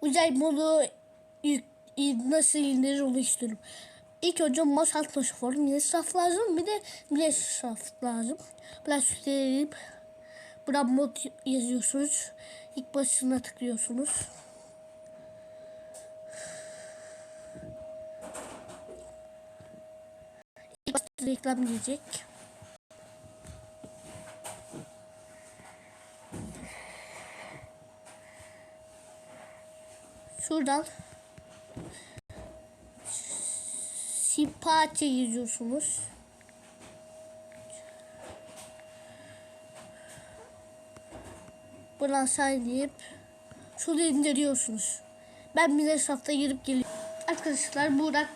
Uzay modu yük, nasıl indirir onu. İlk önce mouse alt tuşu falan. Bir de saf lazım. Bir de bir de saf lazım. Biraz süsleyip buradan mod yazıyorsunuz. İlk başına tıklıyorsunuz. İlk başta reklam diyecek. Şuradan Sipaçe yazıyorsunuz. Buradan saydayıp şunu indiriyorsunuz. Ben bir hesapta girip geliyorum. Arkadaşlar buradan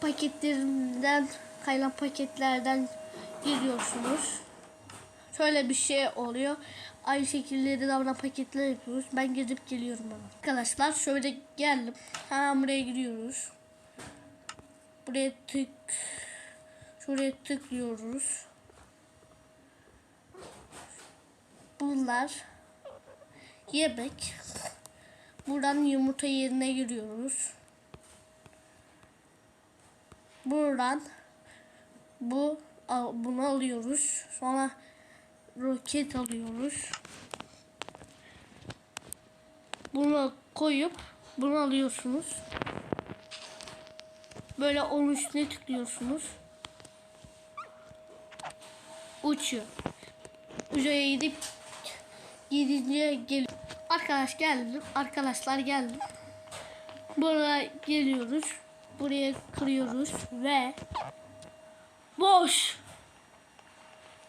paketlerinden kaynak paketlerden giriyorsunuz. Şöyle bir şey oluyor. Aynı şekilde de davran paketler yapıyoruz. Ben gidip geliyorum bana. Arkadaşlar şöyle geldim. Hemen buraya giriyoruz. Buraya tık. Şuraya tıklıyoruz. Bunlar yemek. Buradan yumurta yerine giriyoruz. Buradan bu bunu alıyoruz. Sonra roket alıyoruz. Bunu koyup bunu alıyorsunuz. Böyle onun üstüne tıklıyorsunuz. Uçuyor. Uzaya gidip gidince gel. Arkadaş geldim. Arkadaşlar geldim. Buraya geliyoruz. Buraya kırıyoruz ve boş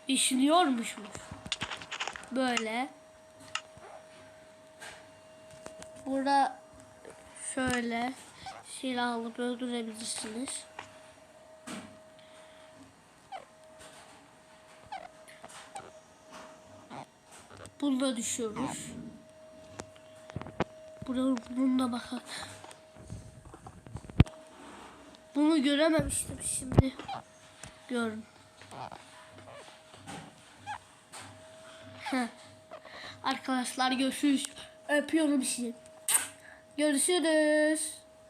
işliyormuşmuş. Böyle. Burada şöyle silah alıp öldürebilirsiniz. Bunda düşüyoruz. Burada bununla bakak. Bunu görememiştim şimdi. Gördüm. Arkadaşlar görüşürüz. Öpüyorum sizi. Görüşürüz.